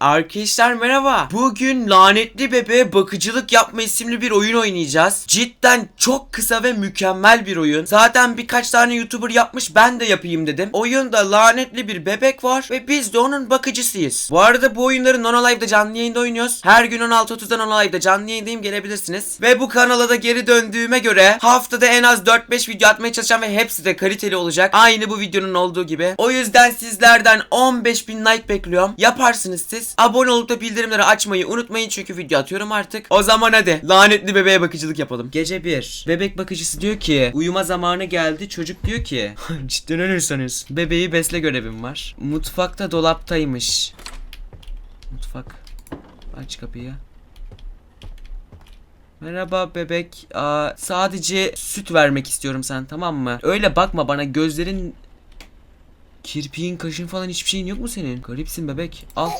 Arkadaşlar merhaba. Bugün lanetli bebeğe bakıcılık yapma isimli bir oyun oynayacağız. Cidden çok kısa ve mükemmel bir oyun. Zaten birkaç tane YouTuber yapmış ben de yapayım dedim. Oyunda lanetli bir bebek var ve biz de onun bakıcısıyız. Bu arada bu oyunları Nono Live'da canlı yayında oynuyoruz. Her gün 16.30'da Nono Live'da canlı yayındayım gelebilirsiniz. Ve bu kanala da geri döndüğüme göre haftada en az 4-5 video atmaya çalışacağım ve hepsi de kaliteli olacak. Aynı bu videonun olduğu gibi. O yüzden sizlerden 15.000 like bekliyorum. Yaparsınız siz. Abone olup da bildirimleri açmayı unutmayın çünkü video atıyorum artık. O zaman hadi lanetli bebeğe bakıcılık yapalım. Gece 1. Bebek bakıcısı diyor ki uyuma zamanı geldi. Çocuk diyor ki cidden öyle. Bebeği besle görevim var. Mutfakta dolaptaymış. Mutfak. Aç kapıyı. Merhaba bebek. Aa, sadece süt vermek istiyorum sen tamam mı? Öyle bakma bana gözlerin Kirpiğin, kaşın falan hiçbir şeyin yok mu senin? Garipsin bebek. Al.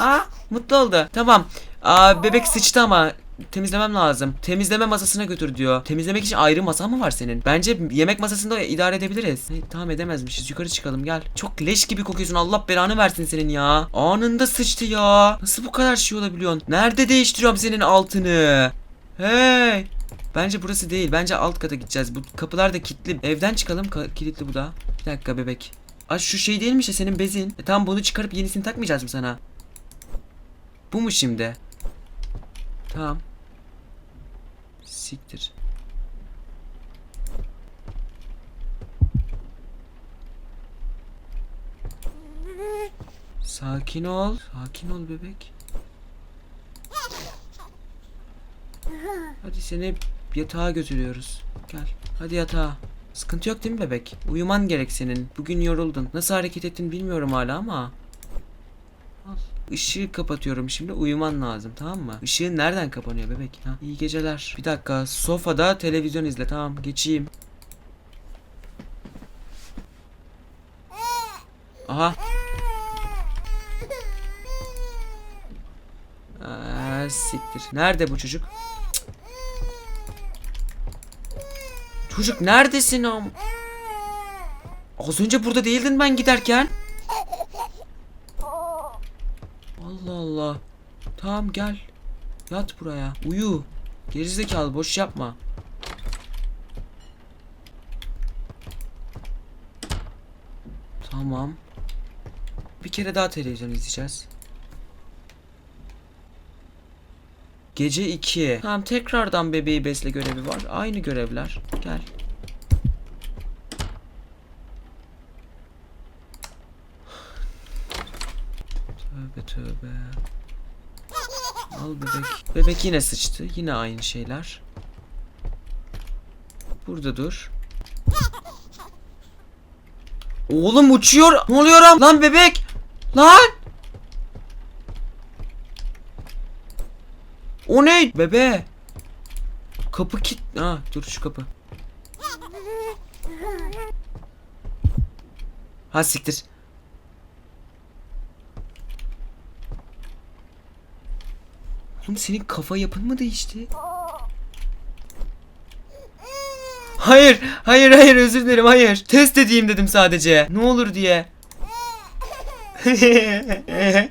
Ha, mutlu oldu. Tamam. Aa, bebek sıçtı ama temizlemem lazım. Temizleme masasına götür diyor. Temizlemek için ayrı masa mı var senin? Bence yemek masasında idare edebiliriz. Ne, tamam edemezmişiz. Yukarı çıkalım gel. Çok leş gibi kokuyorsun. Allah belanı versin senin ya. Anında sıçtı ya. Nasıl bu kadar şey olabiliyorsun? Nerede değiştiriyorum senin altını? Hey. Bence burası değil. Bence alt kata gideceğiz. Bu kapılar da kilitli. Evden çıkalım. Ka- kilitli bu da. Bir dakika bebek. Aa şu şey değilmiş ya senin bezin. E, tamam bunu çıkarıp yenisini takmayacağız mı sana? Bu mu şimdi? Tamam. Siktir. Sakin ol. Sakin ol bebek. Hadi seni yatağa götürüyoruz. Gel. Hadi yatağa. Sıkıntı yok değil mi bebek? Uyuman gerek senin. Bugün yoruldun. Nasıl hareket ettin bilmiyorum hala ama. Al. Işığı kapatıyorum şimdi uyuman lazım tamam mı? Işığın nereden kapanıyor bebek? Ha, iyi geceler. Bir dakika sofada televizyon izle tamam geçeyim. Aha. Aa, siktir. Nerede bu çocuk? Çocuk neredesin am? Az önce burada değildin ben giderken. Allah Allah. Tamam gel. Yat buraya. Uyu. Gerizekalı boş yapma. Tamam. Bir kere daha televizyon izleyeceğiz. Gece 2. Tamam tekrardan bebeği besle görevi var. Aynı görevler. Gel. Tövbe. Al bebek. Bebek yine sıçtı. Yine aynı şeyler. Burada dur. Oğlum uçuyor. Ne oluyor lan? Lan bebek. Lan. O ne? Bebe. Kapı kit. Ha dur şu kapı. Ha siktir. Oğlum senin kafa yapın mı değişti? Hayır, hayır, hayır özür dilerim, hayır. Test edeyim dedim sadece. Ne olur diye.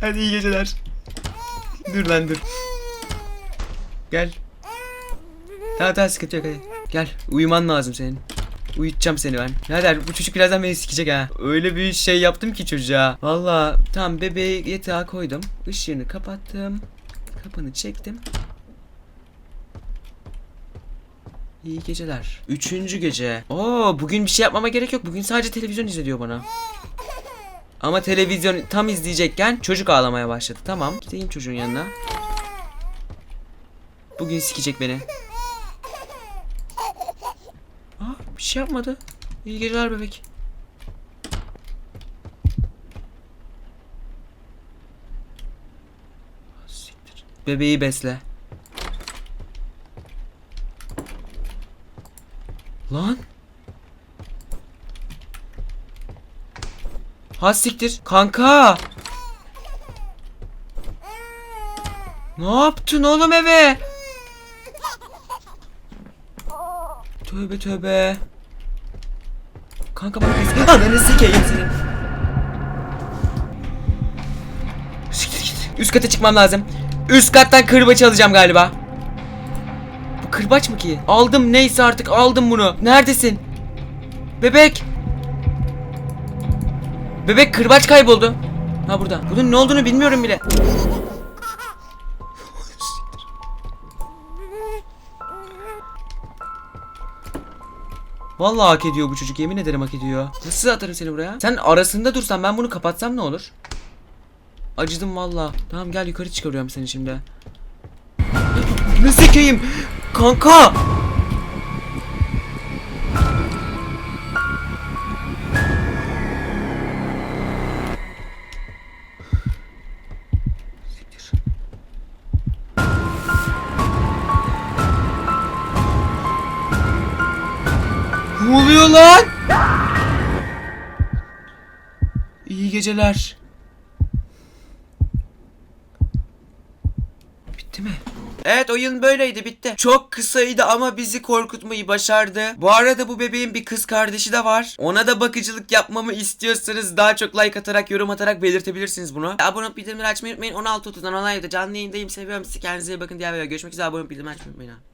Hadi iyi geceler. Dur lan dur. Gel. Tamam tamam sıkıntı yok hadi. Gel uyuman lazım senin. Uyutacağım seni ben. Nerede bu çocuk birazdan beni sikecek ha. Öyle bir şey yaptım ki çocuğa. Valla tamam bebeği yatağa koydum. Işığını kapattım. Kapını çektim. İyi geceler. Üçüncü gece. Oo bugün bir şey yapmama gerek yok. Bugün sadece televizyon izle diyor bana. Ama televizyon tam izleyecekken çocuk ağlamaya başladı. Tamam gideyim çocuğun yanına. Bugün sikecek beni. Aa bir şey yapmadı. İyi geceler bebek. Siktir. Bebeği besle. Lan. Ha siktir. Kanka. Ne yaptın oğlum eve? Tövbe tövbe. Kanka bak biz... Ananı sikeyim senin. Siktir git. Üst kata çıkmam lazım. Üst kattan kırbaç alacağım galiba. Bu kırbaç mı ki? Aldım neyse artık aldım bunu. Neredesin? Bebek. Bebek kırbaç kayboldu. Ha burada. Bunun ne olduğunu bilmiyorum bile. Vallahi hak ediyor bu çocuk yemin ederim hak ediyor. Nasıl atarım seni buraya? Sen arasında dursan ben bunu kapatsam ne olur? Acıdım valla. Tamam gel yukarı çıkarıyorum seni şimdi. Ne sekeyim? Kanka! Ne oluyor lan? İyi geceler. Bitti mi? Evet oyun böyleydi bitti. Çok kısaydı ama bizi korkutmayı başardı. Bu arada bu bebeğin bir kız kardeşi de var. Ona da bakıcılık yapmamı istiyorsanız daha çok like atarak yorum atarak belirtebilirsiniz bunu. Abone olup bildirimleri açmayı unutmayın. 16.30'dan online'da canlı yayındayım. Seviyorum sizi. Kendinize iyi bakın. Diğer videoda görüşmek üzere. Abone olup bildirimleri açmayı unutmayın.